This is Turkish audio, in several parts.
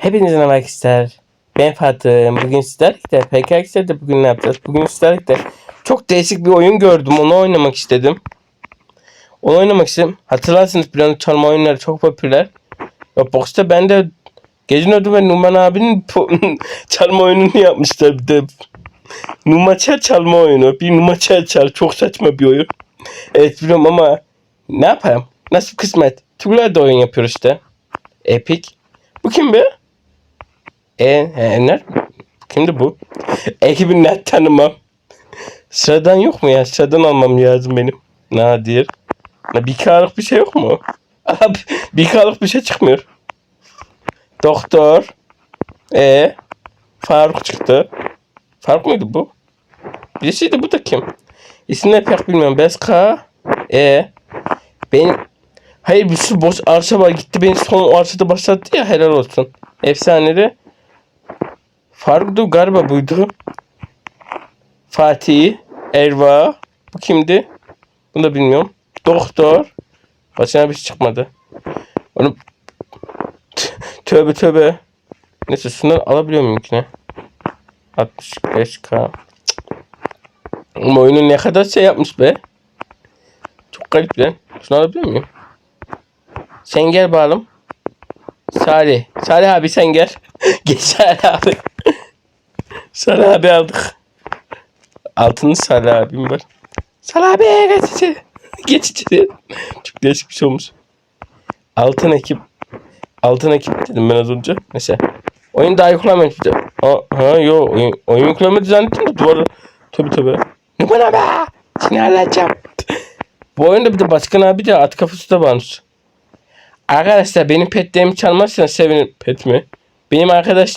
Hepinize merhaba arkadaşlar. Ben Fatih. Bugün sizlerle PK arkadaşlar bugün ne yapacağız? Bugün sizlerle çok değişik bir oyun gördüm. Onu oynamak istedim. Onu oynamak istedim. Hatırlarsınız bir çalma oyunları çok popüler. Ya boxta ben de Gece Ödü ve Numan abinin çalma oyununu yapmışlar bir de. Numaçer çalma oyunu. Bir numaçer çal. Çok saçma bir oyun. Evet biliyorum ama ne yapayım? Nasıl kısmet? Türkler de oyun yapıyor işte. Epic. Bu kim be? E, e ne? Kimdi bu? Ekibini net tanımam. Sıradan yok mu ya? Sıradan almam lazım benim. Nadir. Bir kalık bir şey yok mu? Abi bir kalık bir şey çıkmıyor. Doktor. E Faruk çıktı. Faruk muydu bu? Birisiydi bu da kim? İsmini pek bilmiyorum. Beska. E. Ben Hayır bir sürü boş arsa var. Gitti beni son arşada başlattı ya helal olsun. Efsaneleri. Faruk'du galiba buydu. Fatih. Erva. Bu kimdi? Bunu da bilmiyorum. Doktor. Başına bir şey çıkmadı. Onu tövbe tövbe. Neyse şundan alabiliyor muyum ki ne? 65k. Ama oyunu ne kadar şey yapmış be. Çok garip lan. Şunu alabiliyor muyum? Sen gel bakalım. Salih. Salih abi sen gel. gel Salih abi. Salih abi aldık. Altını Salih abim var. Salih abi geç içeri. Geç içeri. Çok değişik bir şey olmuş. Altın ekip. Altın ekip dedim ben az önce. Mesela. Oyun daha de. Ha, yo oyun, oyun yüklemedi zannettim de duvarı. Tabi tabi. Ne bana be? Seni halledeceğim. Bu oyunda bir de Başkan abi de at kafası da varmış. Arkadaşlar benim petlerimi çalmazsanız sevinirim. Pet mi? Benim arkadaş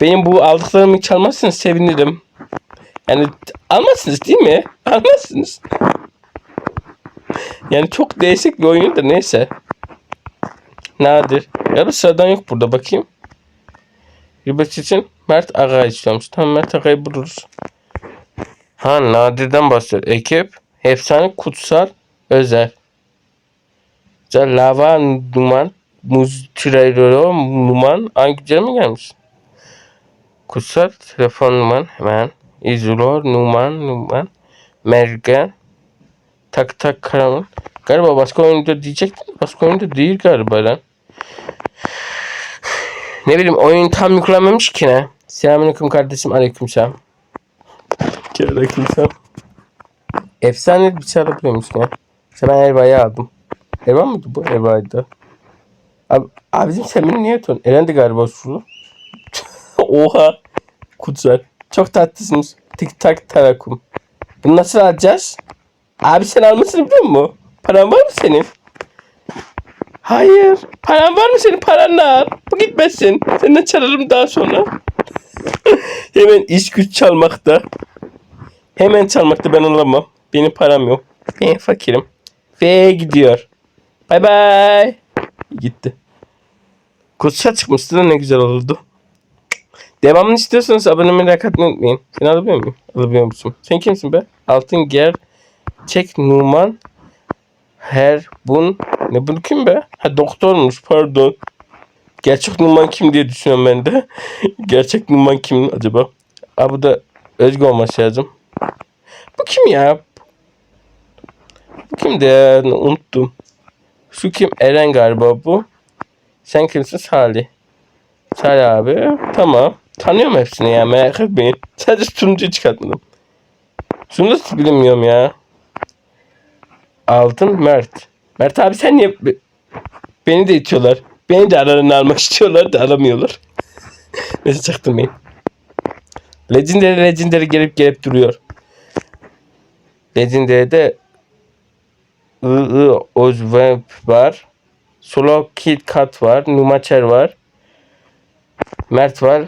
benim bu aldıklarımı çalmazsanız sevinirim. Yani almazsınız değil mi? Almazsınız. Yani çok değişik bir oyun da neyse. Nadir. Ya da sıradan yok burada bakayım. Yılbaşı için Mert Aga istiyormuş. Tamam Mert Aga'yı buluruz. Ha Nadir'den bahsediyor. Ekip. Efsane kutsal özel. Lava numan. Muz tirayro numan. Hangi mi gelmiş? Kutsal telefon numan hemen. İzolor numan numan. Mergen. Tak tak karaman. Galiba başka oyunda diyecektim. Başka oyunda değil galiba lan. Ne bileyim oyun tam yüklenmemiş ki ne. Selamünaleyküm kardeşim. Aleykümselam. Aleykümselam. Efsane bir şey alabiliyormuş ya. İşte ben Erva'yı aldım. Erva mıydı bu? Erva'ydı. Abi, abicim sen beni niye tutuyorsun? Erendi galiba şu. Oha. Kutsal. Çok tatlısınız. Tik tak tarakum. Bunu nasıl alacağız? Abi sen almasını biliyor musun? Paran var mı senin? Hayır. Paran var mı senin? Paran al. Bu gitmesin. Senden çalarım daha sonra. Hemen iş güç çalmakta. Hemen çalmakta ben alamam. Benim param yok. Ben fakirim. Ve gidiyor. Bay bay. Gitti. Kutsal çıkmıştı da ne güzel olurdu. Devamını istiyorsanız abone olmayı like atmayı unutmayın. Sen alabiliyor muyum? Alabiliyor musun? Sen kimsin be? Altın Ger Çek Numan Her Bun Ne bunu kim be? Ha doktormuş pardon. Gerçek Numan kim diye düşünüyorum ben de. Gerçek Numan kim acaba? Aa bu da Özgü olması lazım. Bu kim ya? Bu kim de unuttum. Şu kim? Eren galiba bu. Sen kimsin? Salih. Salih abi. Tamam. Tanıyorum hepsini ya merak etmeyin. Sadece sunucuyu çıkartmadım. Şunu da bilmiyorum ya. Altın Mert. Mert abi sen niye be- beni de itiyorlar. Beni de aralarına almak istiyorlar da alamıyorlar. Neyse çaktırmayın. Legendary Legendary gelip gelip duruyor. Legendary'de I, I, Ozweb var. Solo Kid Kat var. Numacher var. Mert var.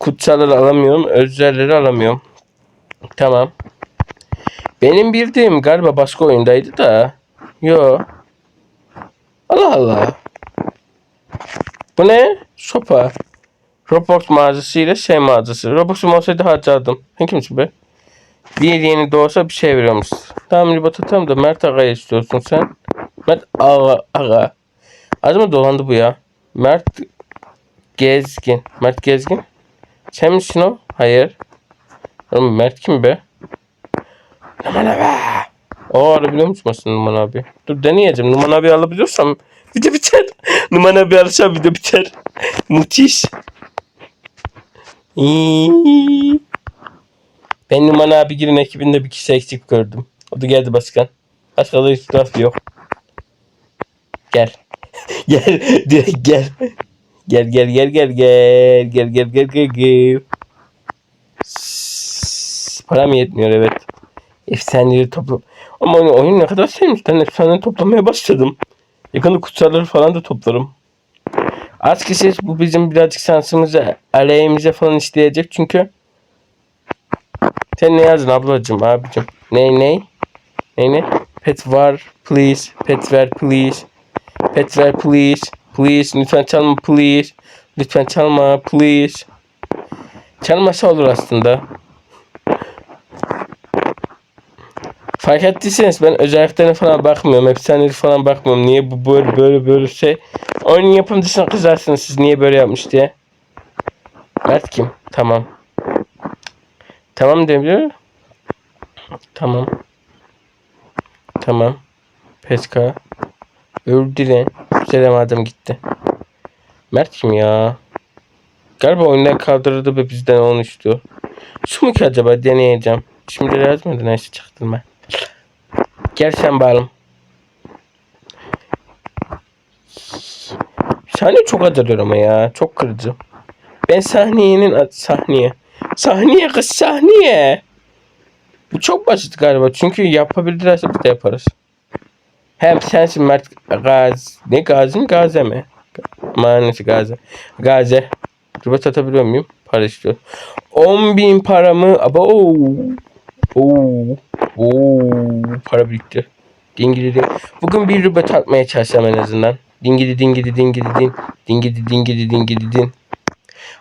Kutsalları alamıyorum. Özelleri alamıyorum. Tamam. Benim bildiğim galiba başka oyundaydı da. Yo. Allah Allah. Bu ne? Sopa. Roblox mağazasıyla şey mağazası. Roblox'um olsaydı harcardım. Sen kimsin be? Bir yeni doğsa bir şey veriyormuş. Tamam ribat atalım da Mert Aga'yı istiyorsun sen. Mert Aga. Aga. Acaba dolandı bu ya. Mert Gezgin. Mert Gezgin. Sen misin o? Hayır. Oğlum Mert kim be? Numan abi. O arabiliyor musun aslında Numan abi? Dur deneyeceğim. Numan abi alabiliyorsam video biter. Numan abi alırsam video biter. Müthiş. Ben Numan abi girin ekibinde bir kişi eksik gördüm. O da geldi başkan. Başka da laf yok. Gel. gel. Direkt gel. Gel gel gel gel gel. Gel gel gel gel gel. Param yetmiyor evet. Efsaneleri topla. Ama oyun, ne kadar sevmiş. Ben efsaneleri toplamaya başladım. Yakında kutsalları falan da toplarım. Az kişi bu bizim birazcık şansımızı aleyhimize falan işleyecek çünkü sen ne yazdın ablacım abicim? Ne ne? Ne ne? Pet var please. Pet ver please. Pet ver please. Please lütfen çalma please. Lütfen çalma please. Çalmasa olur aslında. Fark ettiyseniz ben özelliklerine falan bakmıyorum. Efsaneleri falan bakmıyorum. Niye bu böyle böyle böyle şey. Oyunun yapımcısına kızarsınız siz niye böyle yapmış diye. Mert kim? Tamam. Tamam demiyor. Tamam. Tamam. Peska. Öldüren. Selam adam gitti. Mert kim ya? Galiba oyundan kaldırıldı ve bizden onu istiyor. Şu mu ki acaba deneyeceğim. Şimdi yazmadı neyse çaktırma. Gel sen bağlım. Sahne çok acılıyor ama ya. Çok kırıcı. Ben sahneyenin sahneye. Sahneye kız sahneye. Bu çok basit galiba. Çünkü yapabilirlerse biz de yaparız. Hem sensin Mert Gaz. Ne Gazi mi Gaze mi? Manesi Gaze. Gaze. Rübat atabiliyor muyum? Para istiyor. 10 bin paramı. Aba oo. Oo. Oo. Para birikti. Dingidi ding. Bugün bir rübat atmaya çalışacağım en azından. Dingidi dingidi dingidi din. Dingidi dingidi dingidi din.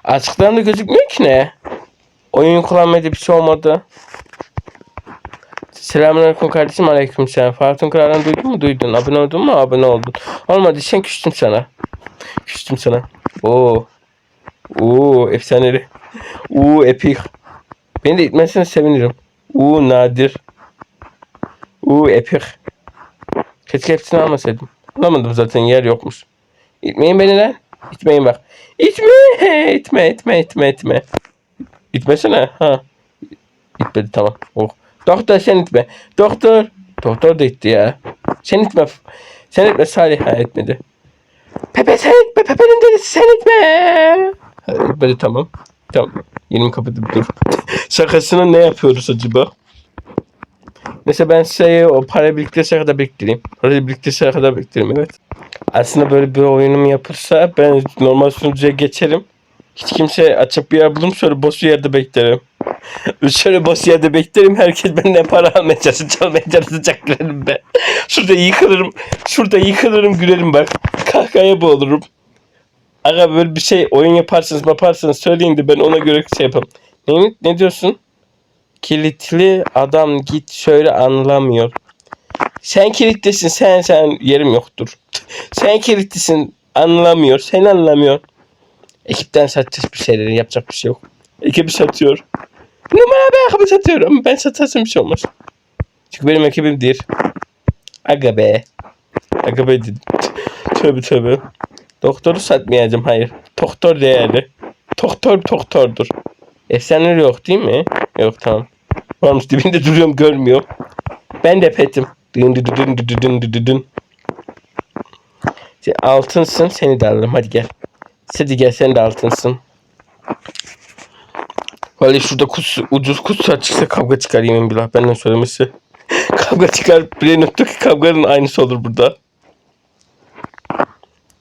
Açıklarında gözükmüyor ki ne? Oyun kullanmaya da bir şey olmadı. Selamünaleyküm kardeşim aleyküm selam. Fatun Kral'dan duydun mu? Duydun. Abone oldun mu? Abone oldun. Olmadı sen küstüm sana. Küstüm sana. Oo. Oo efsaneli. Oo epik. Beni de itmezsen sevinirim. Oo nadir. Oo epik. Keşke hepsini almasaydım. Alamadım zaten yer yokmuş. İtmeyin beni lan. İtmeyin bak. İtme. İtme itme itme itme. İtmesene. Ha. İtmedi tamam. Oh. Doktor sen itme. Doktor. Doktor da itti ya. Sen itme. Sen itme Salih. Ha etmedi. Pepe sen itme. Pepe'nin dedesi sen itme. İtmedi tamam. Tamam. Yenim kapatıp dur. Şakasını ne yapıyoruz acaba? Neyse ben size o para biriktirsene kadar biriktireyim. Parayı biriktirsene kadar biriktireyim evet. Aslında böyle bir oyunum yapılsa ben normal sunucuya geçerim. Hiç kimse açıp bir yer bulurum şöyle boş bir yerde beklerim. Şöyle boş yerde beklerim. Herkes benden para almaya çalışır. Çalmaya çalışacak gülerim ben. Şurada yıkılırım. Şurada yıkılırım gülerim bak. Kahkahaya boğulurum. Aga böyle bir şey oyun yaparsınız yaparsınız söyleyin de ben ona göre şey yapayım. Ne, ne diyorsun? Kilitli adam git şöyle anlamıyor. Sen kilitlisin sen sen yerim yoktur. sen kilitlisin anlamıyor sen anlamıyor. Ekipten satacağız bir şeyleri yapacak bir şey yok. Ekibi satıyor. Numara ben ekibi satıyorum. Ben satarsam bir şey olmaz. Çünkü benim ekibim değil. Aga be. Aga be dedim. tövbe tövbe. Doktoru satmayacağım hayır. Doktor değerli. Doktor doktordur. Efsaneleri yok değil mi? Yok tamam. Varmış dibinde duruyorum görmüyor. Ben de petim. Dın dın dın dın dın dın dın. Sen altınsın seni de alırım hadi gel. Hadi gel sen de altınsın. Vallahi şurada kus, ucuz kutsar çıksa kavga çıkar yemin billah benden söylemesi. kavga çıkar. Brennut'taki kavganın aynısı olur burada.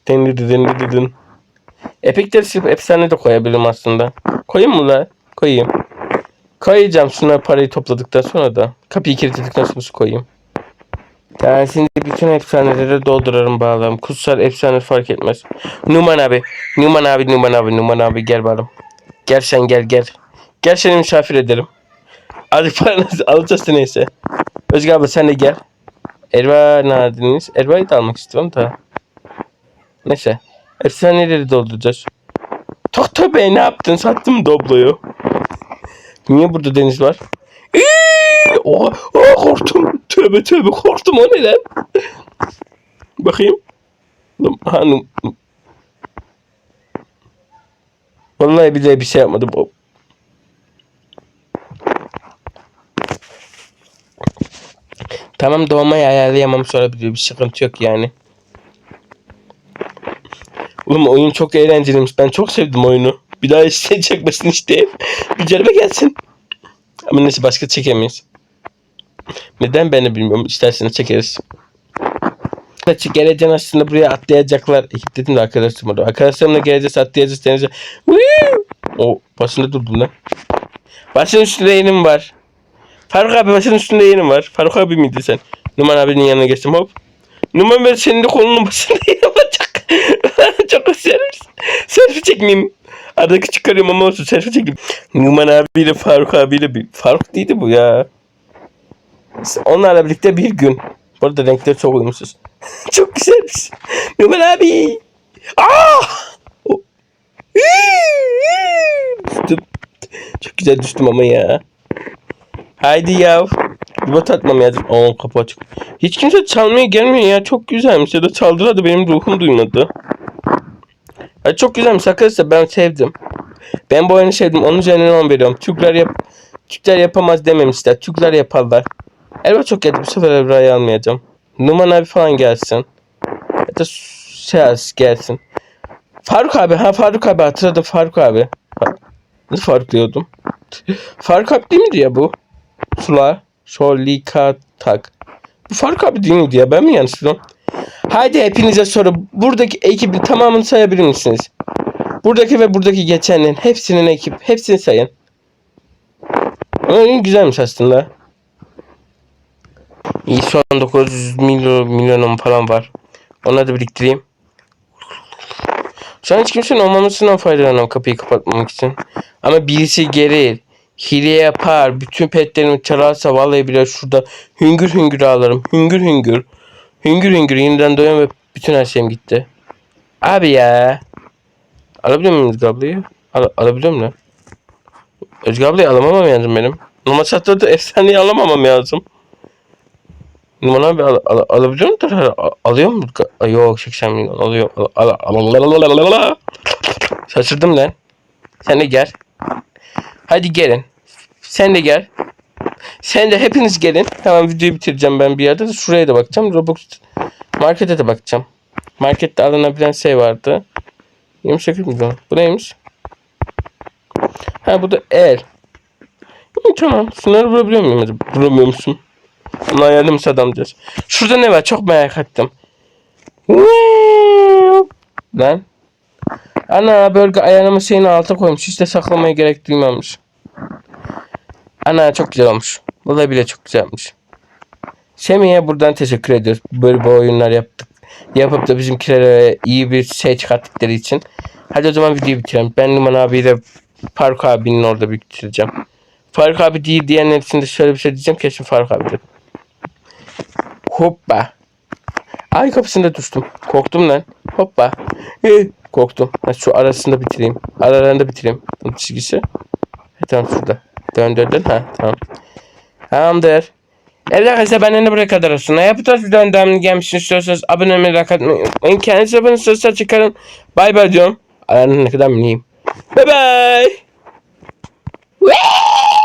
Dın dın dın dın. Epic'leri silip efsane de koyabilirim aslında. Koyayım mı la? Koyayım. Koyacağım şuna parayı topladıktan sonra da. Kapıyı kilitledikten sonra koyayım. Yani şimdi bütün efsaneleri doldurarım bağlarım. Kutsal efsane fark etmez. Numan abi. Numan abi Numan abi Numan abi gel bağlam. Gel sen gel gel. Gel seni misafir ederim. Hadi paranızı alacağız neyse. Özge abla sen de gel. Erva nerediniz? Erva'yı da almak istiyorum da. Neyse. Efsaneleri dolduracağız. Doktor bey ne yaptın? Sattım Doblo'yu. Niye burada deniz var? Eee! Oha, oha, korktum. Tövbe tövbe korktum o ne lan? Bakayım. Hanım. Vallahi bir de bir şey yapmadı Tamam doğmayı ayarlayamam sonra bir, sıkıntı yok yani. Oğlum oyun çok eğlenceliymiş. Ben çok sevdim oyunu. Bir daha işte çekmesin işte. Ceribe gelsin. Ama neyse başka çekemeyiz. Neden ben de bilmiyorum. İsterseniz çekeriz. Kaçı geleceğin aslında buraya atlayacaklar. İlk dedim de arkadaşlarım orada. Arkadaşlarımla geleceğiz atlayacağız denize. O başında durdum lan. Başın üstünde yenim var. Faruk abi başın üstünde yenim var. Faruk abi miydi sen? Numan abinin yanına geçtim hop. Numan ben senin de kolunun başında yenim var. Çok, güzelmiş. Selfie çekmeyeyim. Arada küçük karıyorum ama olsun selfie çekeyim. Numan abiyle Faruk abiyle bir... Faruk değildi bu ya. Onlarla birlikte bir gün. Bu arada renkler çok uyumsuz. çok güzelmiş. Numan abi. Aa! O- düştüm. Çok güzel düştüm ama ya. Haydi ya. Ribat atmam lazım. Aa kapı açık. Hiç kimse çalmaya gelmiyor ya. Çok güzelmiş. Ya da çaldılar da benim ruhum duymadı. Ya çok güzelmiş arkadaşlar. Ben sevdim. Ben bu oyunu sevdim. Onun üzerinden 10 veriyorum. Türkler yap Türkler yapamaz dememişler. Türkler yaparlar. Elbette çok geldi. Bu sefer Ebra'yı almayacağım. Numan abi falan gelsin. Ya da Seas gelsin. Faruk abi. Ha Faruk abi hatırladım Faruk abi. Nasıl Faruk diyordum? Faruk abi değil miydi ya bu? Sula. Şolika tak. Bu Faruk abi değil miydi ya? Ben mi yanlış biliyorum? Haydi hepinize soru. Buradaki ekibin tamamını sayabilir misiniz? Buradaki ve buradaki geçenlerin hepsinin ekip. Hepsini sayın. Oyun güzelmiş aslında. İyi şu an 900 milyon milyonum falan var. Onları da biriktireyim. Şu an hiç kimsenin olmamasından faydalanıyorum kapıyı kapatmamak için. Ama birisi gelir. Hile yapar. Bütün petlerimi çalarsa vallahi bile şurada hüngür hüngür ağlarım. Hüngür hüngür. Hüngür hüngür yeniden doyuyorum ve bütün her şeyim gitti. Abi ya. Alabiliyor muyum Özgür ablayı? Al alabiliyor muyum? Özgür ablayı alamamam lazım benim. Numara çatırdı efsaneyi alamamam lazım. Numara abi al, al, alabiliyor mudur? Al, alıyor mu? Yok 80 milyon alıyor. Al, al, al, al, al, al. Şaşırdım lan. Sen de gel. Hadi gelin. Sen de gel. Sen de hepiniz gelin. Hemen videoyu bitireceğim ben bir yerde. de Şuraya da bakacağım. Robux markete de bakacağım. Markette alınabilen şey vardı. 28 milyon. Bu neymiş? Ha bu da el. Hı, tamam. Şunları vurabiliyor muyum acaba? Vuramıyor musun? Ona yardımcı adamcağız. Şurada ne var? Çok merak ettim. Lan. Ana bölge ayarlama şeyini alta koymuş. Hiç de saklamaya gerek duymamış. Ana çok güzel olmuş. Vallahi bile çok güzel olmuş. Semih'e buradan teşekkür ediyoruz. Böyle bu oyunlar yaptık. Yapıp da bizimkilere iyi bir şey çıkarttıkları için. Hadi o zaman videoyu bitirelim. Ben Numan abiyle Faruk abinin orada bitireceğim. Faruk abi değil diyenler için de şöyle bir şey diyeceğim. Kesin Faruk abidir. Hoppa. Ay kapısında düştüm. Korktum lan. Hoppa. Korktum. Ha, şu arasında bitireyim. Aralarında bitireyim. Bunun çizgisi. Ha, tamam şurada. Dön dön dön. Ha tamam. Tamamdır. Evet arkadaşlar benden de buraya kadar olsun. Ne yapacağız videonun devamını gelmişsini istiyorsanız abone olmayı, atmayı unutmayın. Kendinize abone olursanız çıkarın. Bay bay diyorum. Aranın ne kadar miniyim. Bye bye. Whee!